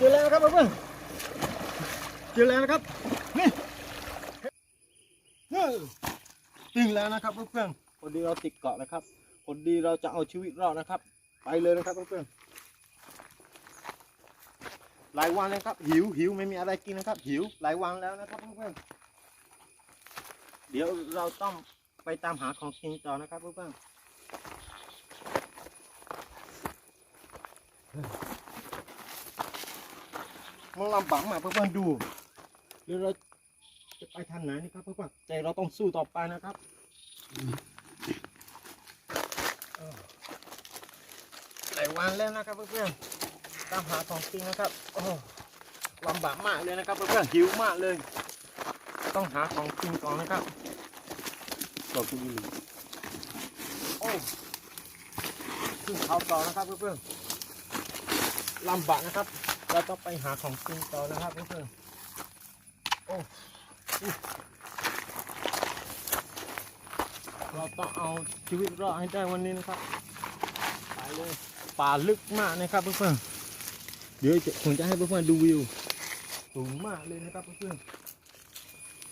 เจอแล้วนะครับเพื่อนเจอแล้วนะครับนี่เฮ้ยถึงแล้วนะครับเพื่อนพอดีเราติดเกาะนะครับพอดีเราจะเอาชีวิตรอดนะครับ ไปเลยนะครับเพื่อนหลายวันแล้วครับ หิวหิวไม่มีอะไรกินนะครับ หิวหลายวันแล้วนะครับเพื่อนเดี๋ยวเราต้องไปตามหาของกินต่อนะครับเพื่อน มันลำบากมากเพื่อนๆดูเดี๋ยวเราจะไปทางไหนนี่ครับเพื่อนๆแต่เราต้องสู้ต่อไปนะครับหลายวันแล้วนะครับเพื่อนๆตามหาของกินนะครับโอ้ลำบากมากเลยนะครับเพื่อนๆหิวมากเลย ต้องหาของกินก่อนนะครับต่อกินอยู่โอ้ขึ้นเขาต่อนะครับเพื่อนๆลำบากนะครับ เราต้องไปหาของกินต่อนะครับเพื่อนโอ้เราต้องเอาชีวิตรอดให้ได้วันนี้นะครับไปเลยป่าลึกมากนะครับเพื่อนเดี๋ยวผมจะให้เพื่อนดูวิวสูงมากเลยนะครับเพื่อน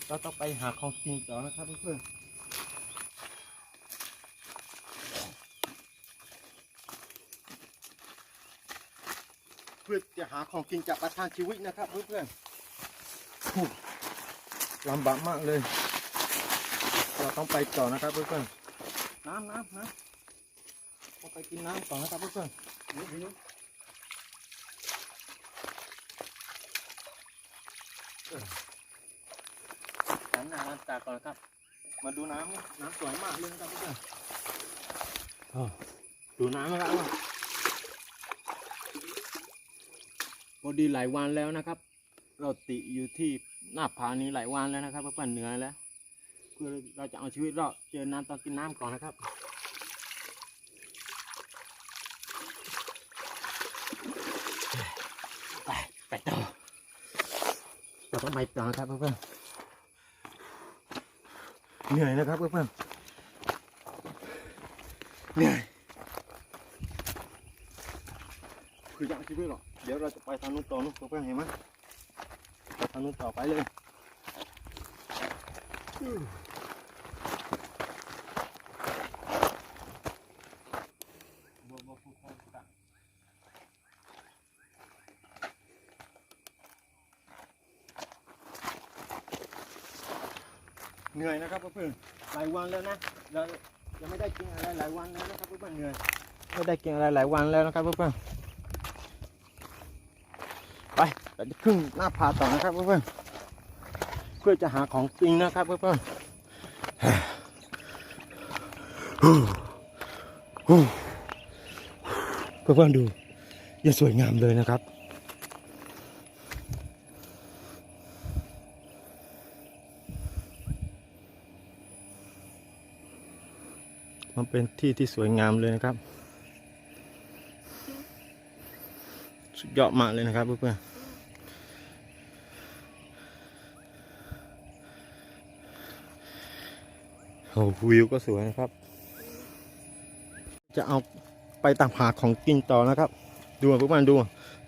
เราต้องไปหาของกินต่อนะครับเพื่อน พื่อจะหาของกินจากประทานชีวิตนะครับเพื่อนๆโอ้ลำบากมากเลย เราต้องไปต่อนะครับเพื่อนๆน้ำน้ำน้ำต้องไปกินน้ำต่อนะครับเพื่อนๆนี่นี่น้ำหน้าน้ำตาก่อนนะครับ มาดูน้ำน้ำสวยมากเลยนะครับเพื่อนๆอ้าวดูน้ำนะครับ พอดีหลายวันแล้วนะครับ เราติอยู่ที่หน้าผานี้หลายวันแล้วนะครับเพื่อนๆเหนื่อยแล้วเพื่อเราจะเอาชีวิตรอดเจอน้ำต้องกินน้ำก่อนนะครับไปไปต่อเราต้องไปต่อครับเพื่อนๆเหนื่อยนะครับเพื่อนๆเหนื่อยคือจะเอาชีวิตหรอก เดี๋ยวเราจะไปทางนู้นต่อนู้นเพื่อนเห็นไหมไปทางนู้นต่อไปเลยเหนื่อยนะครับเพื่อนหลายวันแล้วนะเรายังไม่ได้กินอะไรหลายวันแล้วนะครับเพื่อนเหนื่อยไม่ได้กินอะไรหลายวันแล้วนะครับเพื่อน ๆไปเราจะขึ้นหน้าผาต่อนะครับเพื่อนเพื่อจะหาของกินนะครับเพื่อนเพื่อนดูย่าสวยงามเลยนะครับมันเป็นที่ที่สวยงามเลยนะครับ สุดยอดมากเลยนะครับเพื่อนๆ อ้วิวก็สวยนะครับ จะเอาไปตามหาของกินต่อนะครับ ดูเพื่อนๆดู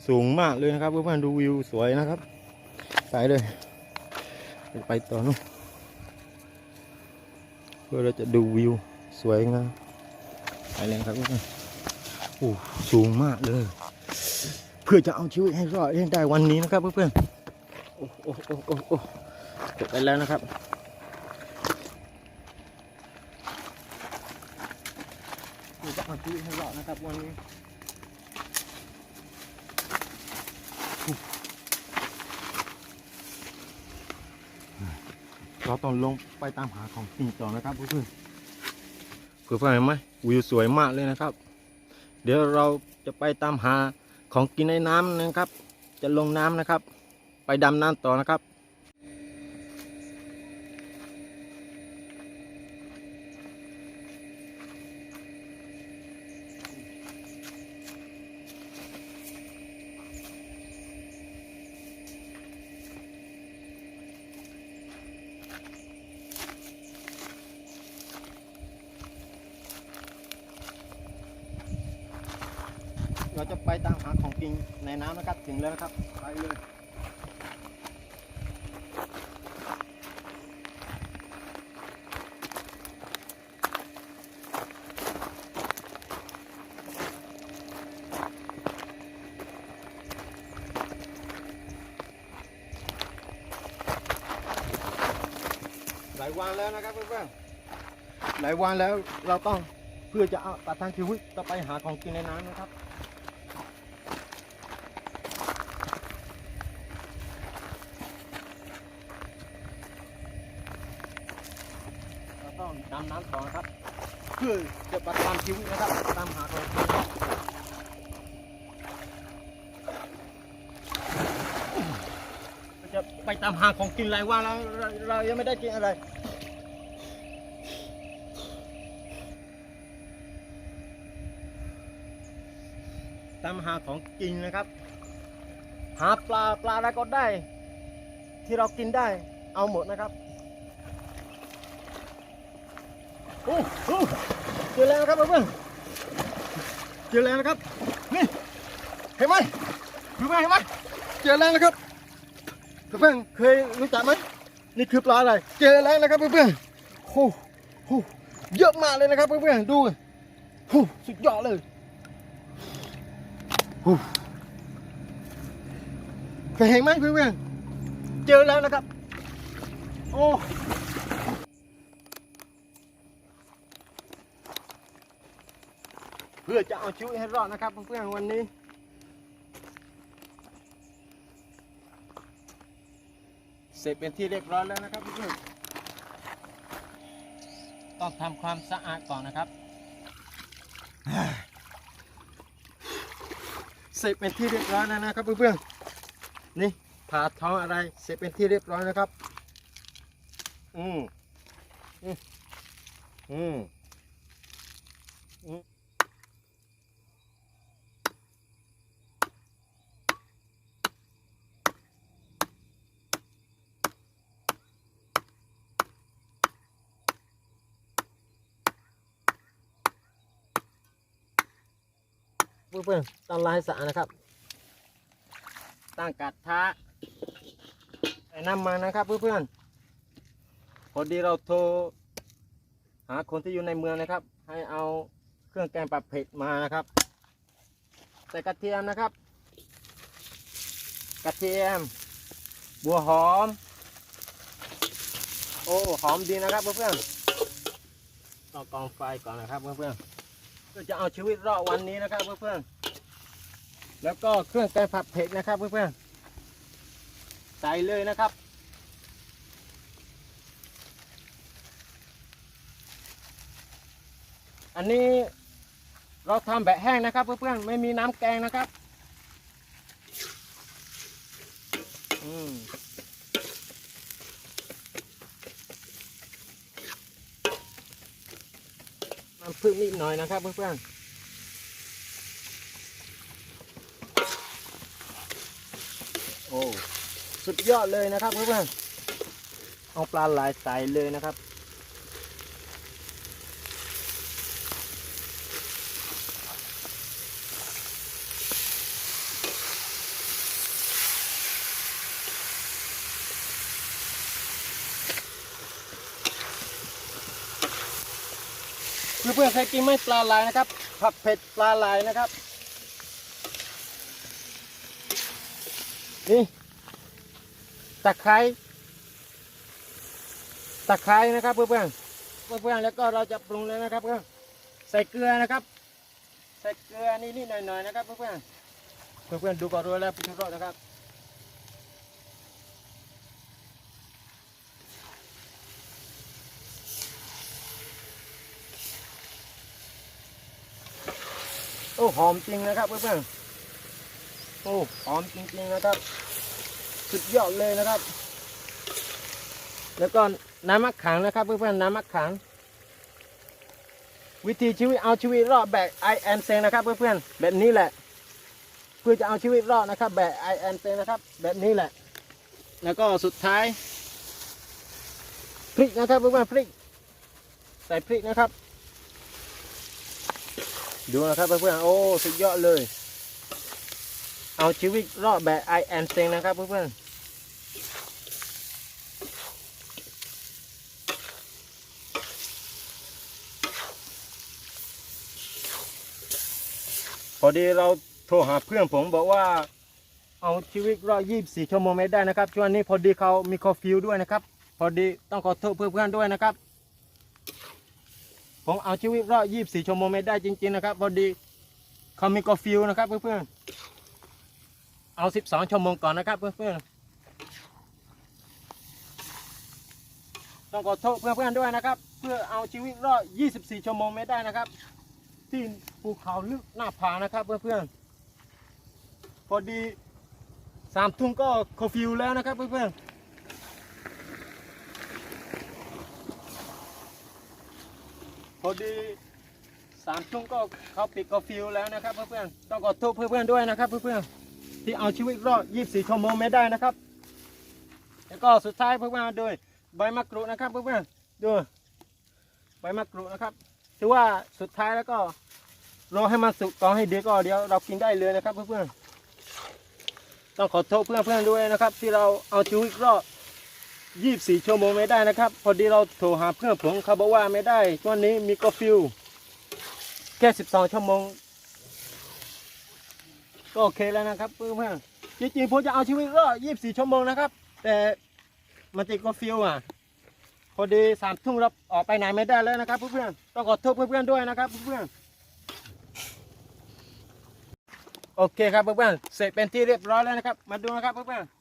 สูงมากเลยนะครับเพื่อนๆดูวิวสวยนะครับไปเลย ไปต่อนู้นเพื่อเราจะดูวิวสวยงามไปเลยครับเพื่อนๆโอ้สูงมากเลย เพื่อจะเอาชีวิตให้รอดได้วันนี้นะครับเพื่อนๆโอ้โอ้โอ้โอ้โอ้จบไปแล้วนะครับ เพื่อจะเอาชีวิตให้รอดนะครับวันนี้เราต้องลงไปตามหาของกินต่อนะครับเพื่อนเพื่อนเห็นไหมวิวสวยมากเลยนะครับ เดี๋ยวเราจะไปตามหาของกินในน้ำนะครับ จะลงน้ำนะครับ ไปดำน้ำต่อนะครับ จะไปตามหาของกินในน้ำนะครับ ถึงแล้วนะครับ ไปเลยหลายวันแล้วนะครับเพื่อนๆหลายวันแล้วเราต้องเพื่อจะเอาประทังชีวิตต้องไปหาของกินในน้ำนะครับ เรา ต้องดำน้ำต่อนะครับ เพื่อจะประทังชีวิตนะครับตามหาของกินจะไปตามหาของกินหลายวันแล้วเราเรายังไม่ได้กินอะไรตามหาของกินนะครับ หาปลาปลาอะไรก็ได้ ที่เรากินได้เอาหมดนะครับ โอ้โหเจอแล้วครับเพื่อนๆเจอแล้วนะครับ นี่เห็นไหมเพื่อนๆเห็นไหมเจอแล้วนะครับเพื่อนๆเคยรู้จักไหมนี่คือปลาอะไร เจอแล้วนะครับเพื่อนๆโอ้โหเยอะมากเลยนะครับเพื่อนๆดูโอ้สุดยอดเลยเคยเห็นไหมเพื่อนๆเจอแล้วนะครับ โอ้ เพื่อจะเอาชีวิตให้รอดนะครับเพื่อนๆวันนี้เสร็จเป็นที่เรียบร้อยแล้วนะครับเพื่อนๆต้องทำความสะอาดก่อนนะครับ เสร็จเป็นที่เรียบร้อยแล้วนะครับเพื่อนๆนี่ผ่าท้องอะไรเสร็จเป็นที่เรียบร้อยนะครับ อืมอืมอืม เพื่อนๆต้องลางให้สะอาดนะครับ ตั้งกระทะใส่น้ำมันนะครับเพื่อนๆพอดีเราโทรหาคนที่อยู่ในเมืองนะครับ ให้เอาเครื่องแกงปรับเผ็ดมานะครับใส่กระเทียมนะครับ กระเทียม บัวหอม โอ้หอมดีนะครับเพื่อนๆต้องกองไฟก่อนนะครับเพื่อนๆ เพื่อจะเอาชีวิตรอดวันนี้นะครับเพื่อนๆแล้วก็เครื่องแกงผัดเผ็ดนะครับเพื่อนๆใส่เลยนะครับอันนี้เราทำแบบแห้งนะครับเพื่อนๆไม่มีน้ำแกงนะครับ อืม น้ำผึ้งนิดหน่อยนะครับเพื่อนๆโอ้สุดยอดเลยนะครับเพื่อนๆเอาปลาหลายสายเลยนะครับ เพื่อนๆเคยกินไหมปลาไหลนะครับ ผัดเผ็ดปลาไหลนะครับ นี่ตะไคร้ตะไคร้นะครับเพื่อนๆเพื่อนๆแล้วก็เราจะปรุงเลยนะครับเพื่อนใส่เกลือนะครับ ใส่เกลือนิดๆหน่อยๆนะครับเพื่อนๆเพื่อนๆดูก่อนรู้แล้วพุทธรสนะครับ อ้หอมจริงนะครับเพื่อนๆโอ้หอมจริงๆนะครับ สุดยอดเลยนะครับ แล้วก็น้ำมะขามนะครับเพื่อนๆน้ำมะขามวิธีชีวิตเอาชีวิตรอดแบบ I am s a นะครับ เพื่อนๆแบบนี้แหละ เพื่อจะเอาชีวิตรอดนะครับ แบบ I am s a นะครับ แบบนี้แหละ แล้วก็สุดท้ายพริกนะครับเพื่อนๆพริกใส่พริกนะครับ ดูนะครับเพื่อนๆโอ้สุดยอดเลย เอาชีวิตรอดแบบ I am เซงนะครับเพื่อนๆพอดีเราโทรหาเพื่อนผมบอกว่า เอาชีวิตรอด24ชั่วโมงไม่ได้นะครับช่วงนี้พอดีเขามีคอฟิวด้วยนะครับ พอดีต้องขอโทษเพื่อนๆด้วยนะครับ ผมเอาชีวิตรอด24 ชั่วโมงไม่ได้จริง ๆ นะครับพอดีเขามีคอฟิวนะครับเพื่อนๆ เอา 12 ชั่วโมงก่อนนะครับเพื่อนๆ ต้องขอโทษเพื่อนๆด้วยนะครับ เพื่อเอาชีวิตรอด24 ชั่วโมงไม่ได้นะครับ ที่ภูเขาลึกหน้าผานะครับเพื่อนๆ พอดีสามทุ่มก็เคอฟิวแล้วนะครับเพื่อนๆ พอดีสามทุ่มก็เขาปิดเคอร์ฟิวแล้วนะครับเพื่อนๆต้องขอโทษเพื่อนๆด้วยนะครับเพื่อนๆที่เอาชีวิตรอด 24 ชั่วโมงไม่ได้นะครับ แล้วก็สุดท้ายเพื่อนๆด้วยใบมะกรูดนะครับเพื่อนๆดูใบมะกรูดนะครับถือว่าสุดท้ายแล้วก็รอให้มันสุกก่อนให้เดี๋ยวก็เดี๋ยวเรากินได้เลยนะครับเพื่อนๆต้องขอโทษเพื่อนๆด้วยนะครับ ที่เราเอาชีวิตรอด 24 ชั่วโมงไม่ได้นะครับ พอดีเราโทรหาเพื่อนผมเขาบอกว่าไม่ได้ช่วงนี้มีกอฟิวแค่ 12 ชั่วโมง ก็โอเคแล้วนะครับเพื่อนๆจริงๆผมจะเอาชีวิตรอด24 ชั่วโมงนะครับ แต่มันติดกอฟิวอะพอดีสามทุ่มเราออกไปไหนไม่ได้แล้วนะครับเพื่อนๆต้องขอโทษเพื่อนๆด้วยนะครับเพื่อนๆโอเคครับเพื่อนๆเสร็จเป็นที่เรียบร้อยแล้วนะครับ มาดูนะครับเพื่อนๆ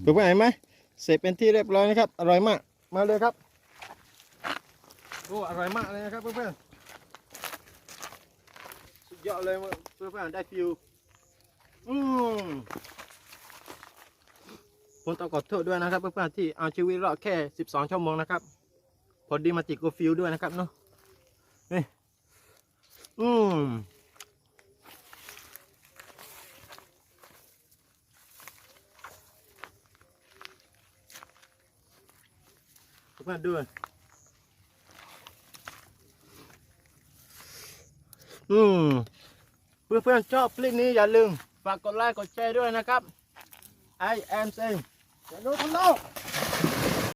เพื่อนๆเห็นไหมเสร็จเป็นที่เรียบร้อยนะครับ อร่อยมาก มาเลยครับโอ้อร่อยมากเลยนะครับเพื่อนๆสุดยอดเลยเพื่อนๆได้ฟิวอืมผมต้องขอโทษด้วยนะครับเพื่อนๆที่เอาชีวิตรอดแค่ 12 ชั่วโมงนะครับ พอดีมาติดกฟิวด้วยนะครับเนาะนี่อืม เพื่อนๆดูอืมเพื่อนๆชอบคลิปนี้อย่าลืมฝากกดไลค์กดแชร์ด้วยนะครับ I am saying จะรู้ทั้งโลก